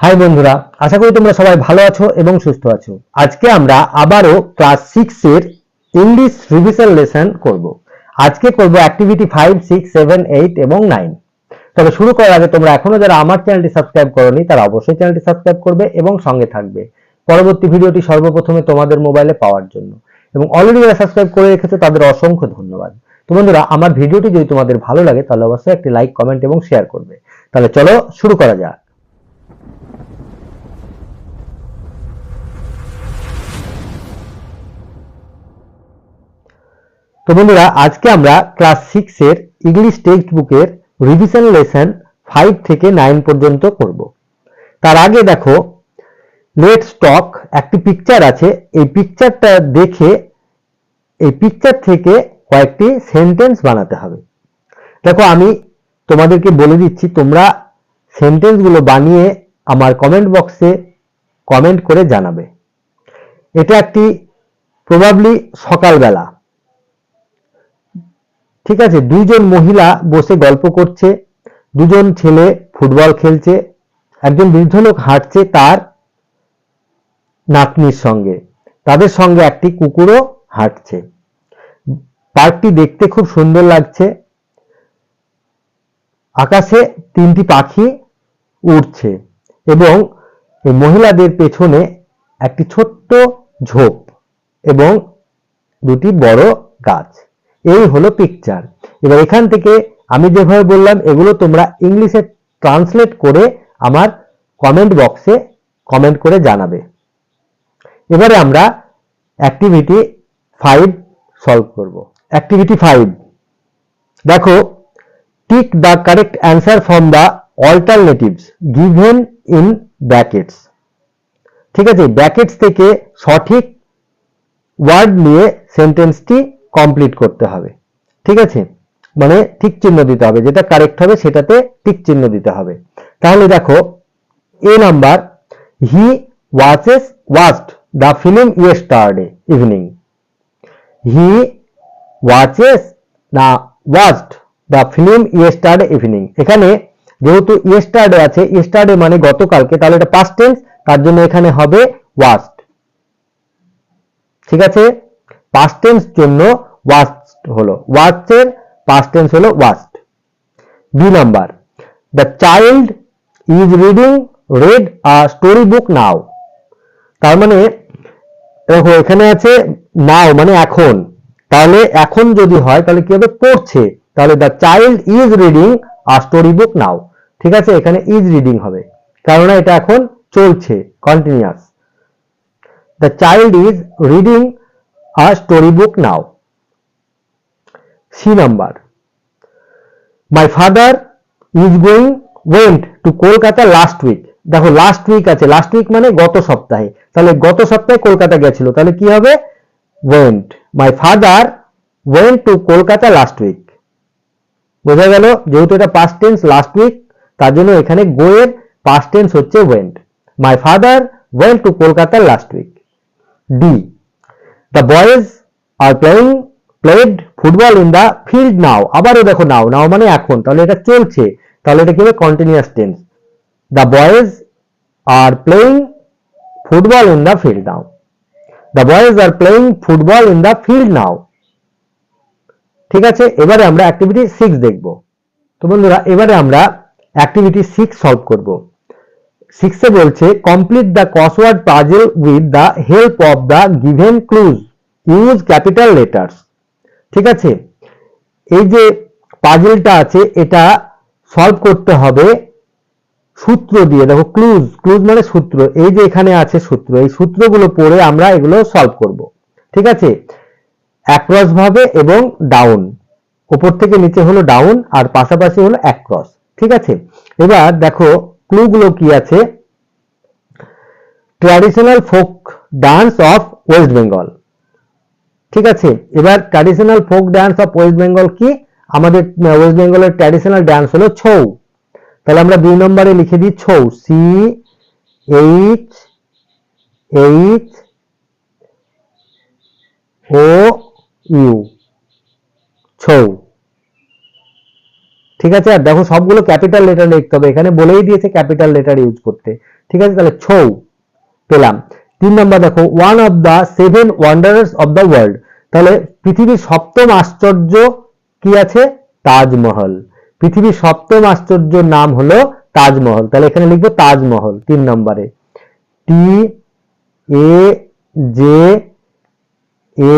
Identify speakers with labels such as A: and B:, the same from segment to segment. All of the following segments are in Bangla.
A: হাই বন্ধুরা, আশা করি তোমরা সবাই ভালো আছো এবং সুস্থ আছো। আজকে আমরা আবারও ক্লাস সিক্স এর ইংলিশ রিভিশন লেসন করব। আজকে করব activity five six seven eight এবং নাইন তবে শুরু করার আগে তোমরা এখনও যারা আমার চ্যানেলটি সাবস্ক্রাইব করোনি, তারা অবশ্যই চ্যানেলটি সাবস্ক্রাইব করবে এবং সঙ্গে থাকবে। পরবর্তী ভিডিওটি সর্বপ্রথমে তোমাদের মোবাইলে পাওয়ার জন্য। এবং অলরেডি যারা সাবস্ক্রাইব করে রেখেছো, তাদের অসংখ্য ধন্যবাদ। তো বন্ধুরা, আমার ভিডিওটি যদি তোমাদের ভালো লাগে, তাহলে অবশ্যই একটি লাইক কমেন্ট এবং শেয়ার করবে। তাহলে চলো শুরু করা যাক। তো বন্ধুরা, আজকে আমরা ক্লাস সিক্স এর ইংলিশ টেক্সট বুকের রিভিশন লেসন ফাইভ থেকে নাইন পর্যন্ত করব। তার আগে দেখো লেট স্টক একটি পিকচার আছে। এই পিকচারটা দেখে, এই পিকচার থেকে কয়েকটি সেন্টেন্স বানাতে হবে। দেখো, আমি তোমাদেরকে বলে দিচ্ছি, তোমরা সেন্টেন্সগুলো বানিয়ে আমার কমেন্ট বক্সে কমেন্ট করে জানাবে। এটা একটি প্রবাবলি সকালবেলা। ঠিক আছে? দুইজন মহিলা বসে গল্প করছে, দুজন ছেলে ফুটবল খেলছে, একজন বৃদ্ধ লোক হাঁটছে তার নাতনির সঙ্গে। তাদের সঙ্গে একটি কুকুরও হাঁটছে। পার্কটি দেখতে খুব সুন্দর লাগছে। আকাশে তিনটি পাখি উড়ছে এবং মহিলাদের পেছনে একটি ছোট্ট ঝোপ এবং দুটি বড় গাছ। এই হলো পিকচার এবার এখান থেকে আমি যেভাবে বললাম, এগুলো তোমরা ইংলিশে ট্রান্সলেট করে আমার কমেন্ট বক্সে কমেন্ট করে জানাবে। এবারে আমরা অ্যাক্টিভিটি ফাইভ সলভ করব। অ্যাক্টিভিটি ফাইভ দেখো tick the correct answer from the alternatives given in brackets ঠিক আছে ব্র্যাকেটস থেকে সঠিক ওয়ার্ড নিয়ে সেন্টেন্সটি কমপ্লিট করতে হবে। ঠিক আছে? মানে টিক চিহ্ন দিতে হবে। যেটা কারেক্ট হবে, সেটাতে টিক চিহ্ন দিতে হবে। তাহলে দেখো, A number he watches watched the film yesterday evening he watches না watched the film yesterday evening এখানে যেহেতু ইয়েস্টারডে আছে ইয়েস্টারডে মানে গতকালকে, তাহলে এটা পাস্ট টেন্স তার জন্য এখানে হবে ওয়াচড ঠিক আছে? পাস্ট টেন্স জন্য ওয়াস্ট হলো। ওয়াস্টের পাস্ট টেন্স হলো watched B number the child is reading read a story book now তার মানে দেখো এখানে আছে নাও মানে এখন। তাহলে এখন যদি হয়, তাহলে কি হবে? পড়ছে। তাহলে the child is reading a story book now ঠিক আছে? এখানে ইজ রিডিং হবে। কেননা এটা এখন চলছে continuous the child is reading a story book now. C number my father is going went to Kolkata last week দেখো লাস্ট উইক আছে। লাস্ট উইক মানে গত সপ্তাহে। তাহলে গত সপ্তাহে কলকাতা গেছিল। তাহলে কি হবে? Went my father went to Kolkata last week বোঝা গেল? যেহেতু এটা পাস্ট টেন্স লাস্ট উইক তার জন্য এখানে গো এর পাস্ট টেন্স হচ্ছে went my father went to Kolkata last week D the boys are playing played football in the field now আবারও দেখো নাও নাও মানে এখন। তাহলে এটা চলছে। তাহলে এটা কি হবে? Continuous tense the boys are playing football in the field now the boys are playing football in the field now ঠিক আছে? এবারে আমরা অ্যাক্টিভিটি সিক্স দেখব। তো বন্ধুরা, এবারে আমরা অ্যাক্টিভিটি সিক্স সলভ করব। সিক্সে বলছে complete the crossword puzzle with the help of the given clues use capital letters ঠিক আছে? এই যে পাজলটা আছে, এটা সলভ করতে হবে সূত্র দিয়ে। দেখো ক্লুজ ক্লুজ মানে সূত্র। এই যে এখানে আছে সূত্র, এই সূত্রগুলো পড়ে আমরা এগুলো সলভ করব। ঠিক আছে? অ্যাক্রস ভাবে এবং ডাউন উপর থেকে নিচে হলো ডাউন আর পাশাপাশি হলো অ্যাক্রস ঠিক আছে? এবার দেখো ক্লুগুলো কি আছে? Traditional folk dance of West Bengal ঠিক আছে? এবার traditional folk dance of West Bengal কি? আমাদের ওয়েস্ট বেঙ্গলের ট্র্যাডিশনাল ডান্স হলো ছৌ। তাহলে আমরা দুই নম্বরে লিখে দিই Chhau. C H H O U Chhau. ঠিক আছে? আর দেখো সবগুলো ক্যাপিটাল লেটার লিখতে হবে। এখানে বলেই দিয়েছে ক্যাপিটাল লেটার ইউজ করতে। ঠিক আছে? তাহলে ছৌ পেলাম। তিন নম্বর দেখো one of the seven wonders of the world তাহলে পৃথিবীর সপ্তম আশ্চর্য কি আছে? তাজমহল। পৃথিবীর সপ্তম আশ্চর্যর নাম হলো তাজমহল। তাহলে এখানে লিখব তাজমহল তিন নম্বরে। T A J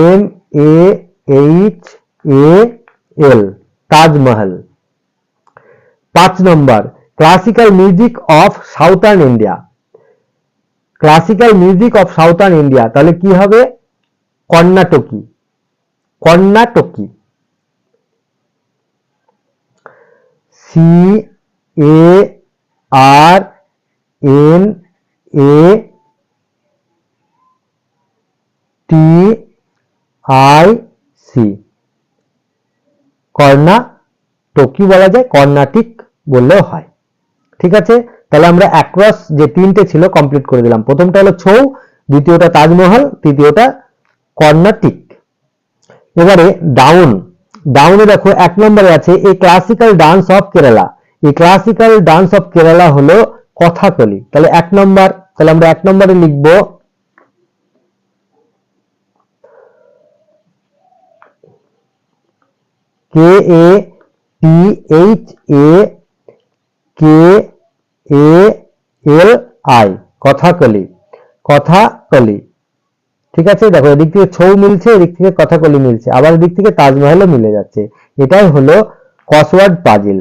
A: M A H A L Taj Mahal. পাঁচ নম্বর classical music of southern India classical music of southern India তাহলে কি হবে? কর্ণাটকি। কর্ণাটকি। C A R N A T I C কর্ণাটকি বলা যায়, কর্ণাটিক বললেও হয়। ঠিক আছে? তাহলে আমরা অ্যাক্রস যে তিনটে ছিল কমপ্লিট করে দিলাম। প্রথমটা হলো ছৌ, দ্বিতীয়টা তাজমহল, তৃতীয়টা কর্ণাটিক। এবারে ডাউন ডাউনে দেখো, এক নম্বরে আছে, এই ক্লাসিক্যাল ডান্স অফ কেরালা এই ক্লাসিক্যাল ডান্স অফ কেরালা হলো কথাকলি তাহলে এক নম্বর, তাহলে আমরা এক নম্বরে লিখব K A T H A K A L I Kathakali Kathakali. ঠিক আছে? দেখো, এদিক থেকে ছৌ মিলছে, এদিক থেকে কথাকলি মিলছে। আবার এদিক থেকে তাজমহলও মিলে যাচ্ছে। এটাই হলো কসওয়ার্ড পাজিল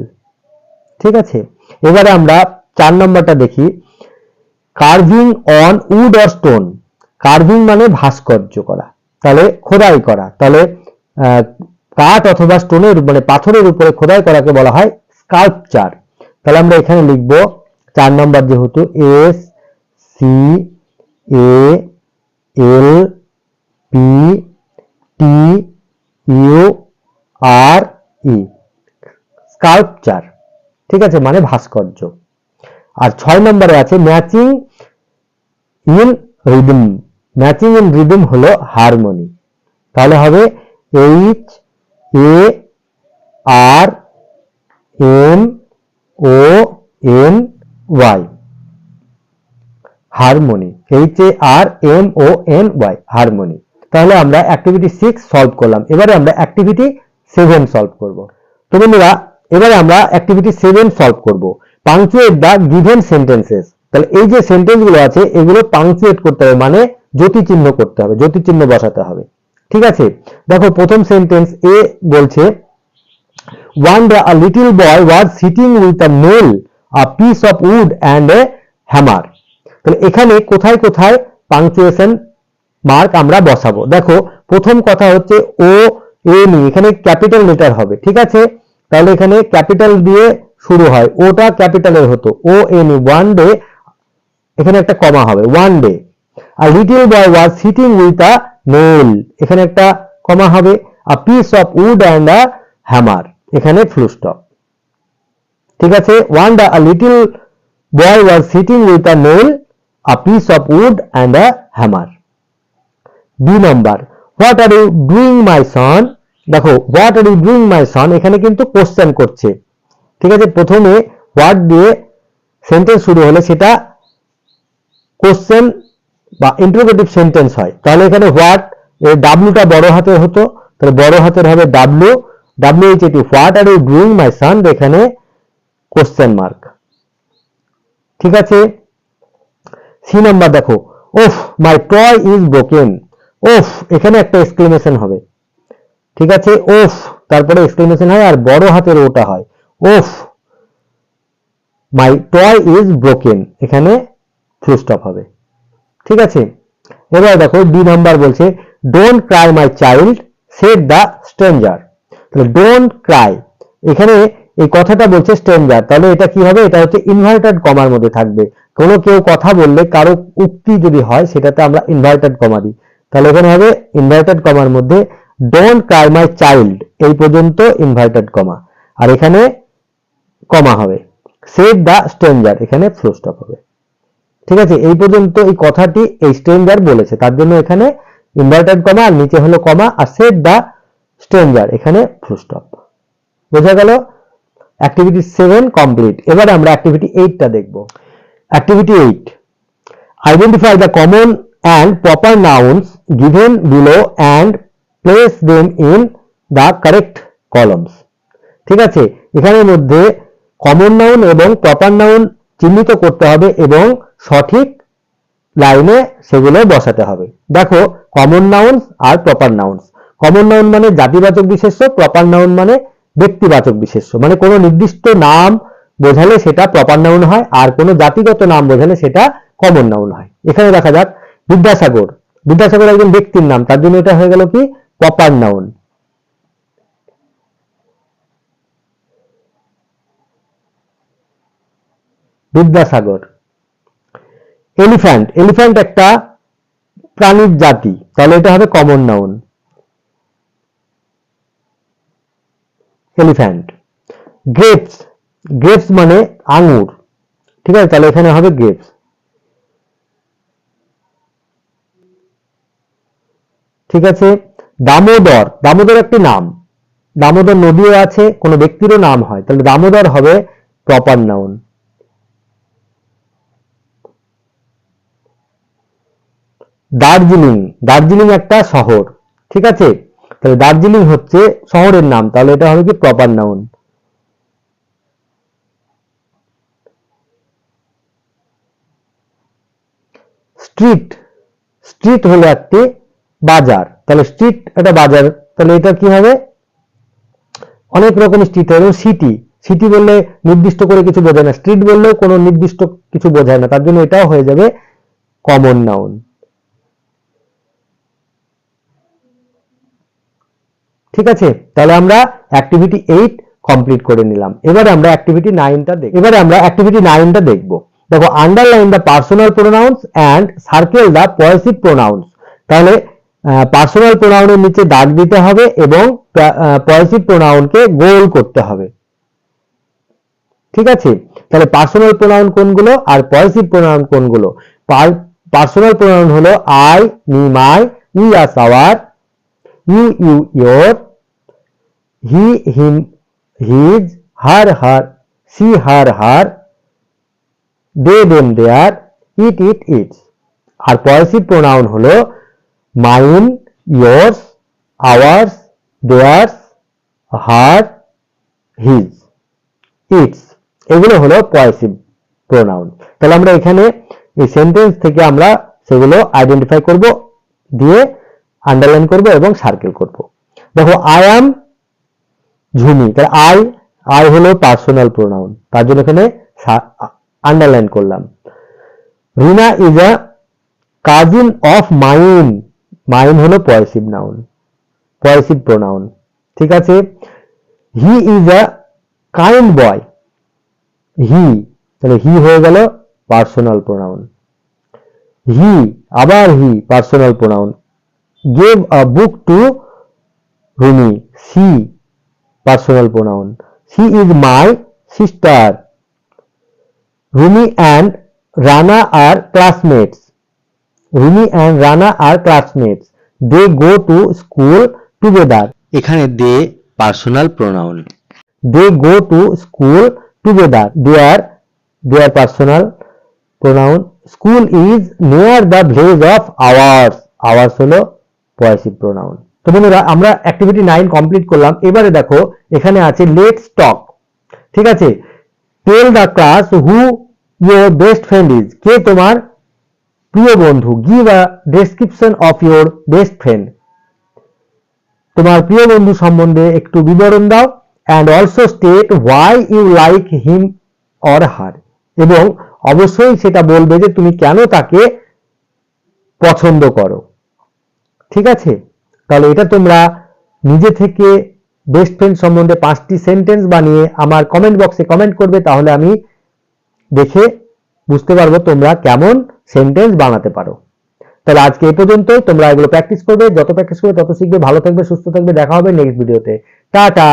A: ঠিক আছে? এবারে আমরা চার নম্বরটা দেখি। Carving on wood or stone carving মানে ভাস্কর্য করা। তাহলে খোদাই করা। তাহলে কাঠ অথবা স্টোনের মানে পাথরের উপরে খোদাই করাকে বলা হয় স্কাল্পচার তাহলে আমরা এখানে লিখব চার নম্বর যেহেতু S C A L P T U R E sculpture ঠিক আছে মানে ভাস্কর্য। আর ছয় নম্বরে আছে matching in rhythm. Matching in rhythm হলো হারমোনি। তাহলে হবে H A R M O N Y harmony H A R M O N Y harmony তাহলে আমরা অ্যাক্টিভিটি সিক্স সলভ করলাম। এবারে আমরা অ্যাক্টিভিটি সেভেন সলভ করব। তো বন্ধুরা, এবারে আমরা অ্যাক্টিভিটি সেভেন সলভ করব। পাংচুয়েট দ্য গিভেন সেন্টেন্সেস তাহলে এই যে সেন্টেন্সগুলো আছে, এগুলো পাংচুয়েট করতে হবে মানে জ্যোতি চিহ্ন করতে হবে জ্যোতি চিহ্ন বসাতে হবে। ঠিক আছে? দেখো প্রথম সেন্টেন্স এ বলছে one day a little boy was sitting with a nail, a piece of wood and a hammer তাহলে এখানে কোথায় কোথায় পাংচুয়েশন মার্ক আমরা বসাবো? দেখো প্রথম কথা হচ্ছে ও এ নি এখানে ক্যাপিটাল লেটার হবে ঠিক আছে? তাহলে এখানে ক্যাপিটাল দিয়ে শুরু হয় ওটা ক্যাপিটালের হতো ও এন ওয়ান ডে এখানে একটা কমা হবে one day a little boy was sitting with a nail এখানে একটা কমা হবে a piece of wood and a hammer এখানে ফুল ঠিক আছে? One day a little boy was sitting with a nail a piece of wood and a hammer B number what are you doing my son দেখো what are you doing my son এখানে কিন্তু কোশ্চেন করছে। ঠিক আছে? প্রথমে হোয়াট দিয়ে সেন্টেন্স শুরু হলে সেটা কোশ্চেন বা ইন্টারোগেটিভ সেন্টেন্স হয়। তাহলে এখানে হোয়াট এর ডাব্লুটা বড় হাতের হতো। তাহলে বড় হাতের হবে W W H A T what are you doing my son এখানে কোশ্চেন মার্ক ঠিক আছে? সি নাম্বার দেখো। Oh my toy is broken oh এখানে একটা এক্সক্লেমেশন হবে। ঠিক আছে? ওফ তারপরে এক্সক্লেমেশন হয় আর বড় হাতের ওটা হয়। Of my toy is broken এখানে ফুল স্টপ হবে। ঠিক আছে? এবার দেখো ডি নাম্বার বলছে don't cry my child said the stranger তাহলে ডোন্ট ক্রাই এখানে এই কথাটা বলছে স্ট্রেঞ্জার তাহলে এটা কি হবে? এটা হচ্ছে ইনভার্টেড কমার মধ্যে থাকবে। কোনো কেউ কথা বললে, কারও উক্তি যদি হয়, সেটাতে আমরা ইনভার্টেড কমা দিই। তাহলে এখানে হবে ইনভার্টেড কমার মধ্যে ডোন্ট ক্রাই মাই চাইল্ড এই পর্যন্ত ইনভার্টেড কমা আর এখানে কমা হবে। সেট দ্য স্ট্রেঞ্জার এখানে ফুল স্টপ হবে। ঠিক আছে? এই পর্যন্ত এই কথাটি এই স্ট্রেঞ্জার বলেছে। তার জন্য এখানে ইনভার্টেড কমা আর নিচে হলো কমা আর সেট দ্য স্ট্রেঞ্জার এখানে ফুল স্টপ বোঝা গেল? অ্যাক্টিভিটি সেভেন কমপ্লিট এবারে আমরা অ্যাক্টিভিটি এইটটা দেখব। Activity eight Identify the common and proper nouns given below and place them in the correct columns ঠিক আছে? এখানের মধ্যে কমন নাউন এবং প্রপার নাউন চিহ্নিত করতে হবে এবং সঠিক লাইনে সেগুলো বসাতে হবে। দেখো কমন নাউন্স আর প্রপার নাউন্স কমন নাউন মানে জাতিবাচক বিশেষ্য প্রপার নাউন মানে ব্যক্তিবাচক বিশেষ্য। মানে কোনো নির্দিষ্ট নাম বোঝালে সেটা প্রপার নাউন হয়, আর কোনো জাতিগত নাম বোঝালে সেটা কমন নাউন হয়। এখানে দেখা যাক, বিদ্যাসাগর। বিদ্যাসাগর একজন ব্যক্তির নাম, তার জন্য এটা হয়ে গেল কি? Proper noun Vidyasagar. Elephant. Elephant একটা প্রাণীর জাতি। তাহলে এটা হবে common noun elephant. Grapes. Grapes মানে আঙুর। ঠিক আছে? তাহলে এখানে হবে গ্রেপস। ঠিক আছে? দামোদর। দামোদর একটি নাম। দামোদর নদীও আছে, কোনো ব্যক্তিরও নাম হয়। তাহলে দামোদর হবে প্রপার নাউন দার্জিলিং। দার্জিলিং একটা শহর, ঠিক আছে? তাহলে দার্জিলিং হচ্ছে শহরের নাম, তাহলে এটা হবে কি প্রপার নাউন স্ট্রিট স্ট্রিট হলো একটি বাজার। তাহলে স্ট্রিট একটা বাজার, তাহলে এটা কি হবে? অনেক রকম স্ট্রিট হয় এবং সিটি সিটি বললে নির্দিষ্ট করে কিছু বোঝায় না। স্ট্রিট বললেও কোনো নির্দিষ্ট কিছু বোঝায় না। তার জন্য এটাও হয়ে যাবে কমন নাউন ঠিক আছে? তাহলে আমরা অ্যাক্টিভিটি এইট কমপ্লিট করে নিলাম। এবারে আমরা অ্যাক্টিভিটি নাইনটা দেখব। এবারে আমরা অ্যাক্টিভিটি নাইনটা দেখব। দেখো underline the personal pronouns and circle the possessive pronouns তাহলে পার্সোনাল প্রোনাউনের নিচে দাগ দিতে হবে এবং পয়েসিভ প্রোনাউনকে গোল করতে হবে। ঠিক আছে? তাহলে পার্সোনাল প্রোনাউন কোনগুলো আর পয়েসিভ প্রোনাউন কোনগুলো? পার্সোনাল প্রোনাউন হলো I me my we us our you, you, your, he, him, his, her, her, she, her, her, they, them, their, it, it, its. আর পয়েসিভ প্রোনাউন হলো mine yours, ours, theirs, her, his, its. এগুলো হলো পয়েসিভ প্রোনাউন তাহলে আমরা এখানে এই সেন্টেন্স থেকে আমরা সেগুলো আইডেন্টিফাই করব দিয়ে আন্ডারলাইন করব এবং সার্কেল করব। দেখো আই অ্যাম ঝুমি তাহলে আই আই হলো পার্সোনাল প্রোনাউন তার জন্য এখানে আন্ডারলাইন করলাম। Rina is a cousin of mine mine হলো পয়েসিভ নাউন পয়েসিভ প্রোনাউন ঠিক আছে? He is a kind boy he তাহলে হি হয়ে গেল পার্সোনাল প্রোনাউন হি আবার he personal pronoun gave a book to Rumi. She, personal pronoun. She is my sister. Rumi and Rana are classmates. Rumi and Rana are classmates. They go to school together.
B: এখানে they personal pronoun
A: They go to school together. Their their personal pronoun. School is near the village of ours. Ours হলো পয়েসিভ প্রোনাউন তো বন্ধুরা, আমরা অ্যাক্টিভিটি নাইন কমপ্লিট করলাম। এবারে দেখো, এখানে আছে লেটস টক ঠিক আছে? Tell the class who your best friend is কে তোমার প্রিয় বন্ধু? Give a description of your best friend তোমার প্রিয় বন্ধু সম্বন্ধে একটু বিবরণ দাও। And also state why you like him or her এবং অবশ্যই সেটা বলবে যে তুমি কেন তাকে পছন্দ করো। ঠিক আছে? তাহলে এটা তোমরা নিজে থেকে বেস্ট ফ্রেন্ড সম্বন্ধে পাঁচটি সেন্টেন্স বানিয়ে আমার কমেন্ট বক্সে কমেন্ট করবে, তাহলে আমি দেখে বুঝতে পারব তোমরা কেমন সেন্টেন্স বানাতে পারো। তাহলে আজকে এ পর্যন্তই, তোমরা এগুলো প্র্যাকটিস করবে, যত প্র্যাকটিস করবে তত শিখবে, ভালো থাকবে, সুস্থ থাকবে, দেখা হবে নেক্সট ভিডিওতে টাটা!